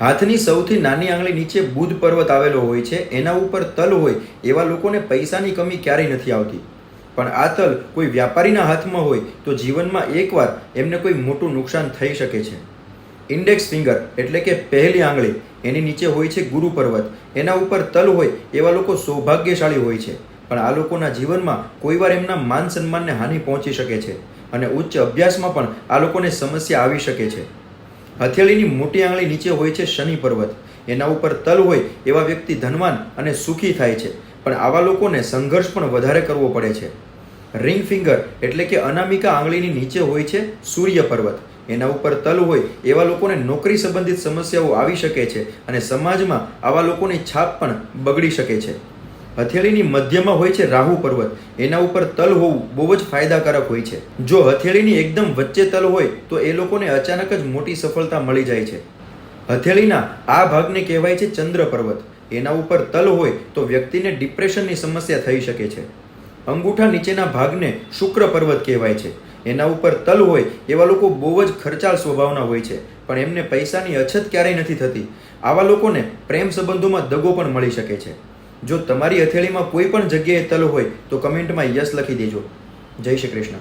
હાથની સૌથી નાની આંગળી નીચે બુધ પર્વત આવેલો હોય છે, એના ઉપર તલ હોય, એવા લોકોને પૈસાની કમી ક્યારેય નથી આવતી. પણ આ તલ કોઈ વ્યાપારીના હાથમાં હોય, તો જીવનમાં એકવાર એમને કોઈ મોટું નુકસાન થઈ શકે છે. ઇન્ડેક્સ ફિંગર એટલે કે પહેલી આંગળી, એની નીચે હોય છે ગુરુ પર્વત, એના ઉપર તલ હોય, એવા લોકો સૌભાગ્યશાળી હોય છે. પણ આ લોકોના જીવનમાં કોઈવાર એમના માન સન્માનને હાનિ પહોંચી શકે છે, અને ઉચ્ચ અભ્યાસમાં પણ આ લોકોને સમસ્યા આવી શકે છે. હથેળીની મોટી આંગળી નીચે હોય છે શનિ પર્વત. એના ઉપર તલ હોય એવા વ્યક્તિ ધનવાન અને સુખી થાય છે. પણ આવા લોકોને સંઘર્ષ પણ વધારે કરવો પડે છે. રિંગ ફિંગર એટલે કે અનામિકા આંગળીની નીચે હોય છે સૂર્ય પર્વત. એના ઉપર તલ હોય એવા લોકોને નોકરી સંબંધિત સમસ્યાઓ આવી શકે છે અને સમાજમાં આવા લોકોની છાપ પણ બગડી શકે છે. હથેળીની મધ્યમાં હોય છે રાહુ પર્વત. એના ઉપર તલ હોવું બહુ જ ફાયદાકારક હોય છે. જો હથેળીની એકદમ વચ્ચે તલ હોય, તો એ લોકોને અચાનક જ મોટી સફળતા મળી જાય છે. હથેળીના આ ભાગને કહેવાય છે ચંદ્ર પર્વત. એના ઉપર તલ હોય, તો વ્યક્તિને ડિપ્રેશનની સમસ્યા થઈ શકે છે. અંગૂઠા નીચેના ભાગને શુક્ર પર્વત કહેવાય છે. એના ઉપર તલ હોય, એવા લોકો બહુ જ ખર્ચાળ સ્વભાવના હોય છે. પણ એમને પૈસાની અછત ક્યારેય નથી થતી. આવા લોકોને પ્રેમ સંબંધોમાં દગો પણ મળી શકે છે. જો તમારી હથેળીમાં કોઈ પણ જગ્યાએ તલ હોય, તો કમેન્ટમાં યસ લખી દેજો. જય શ્રી કૃષ્ણ.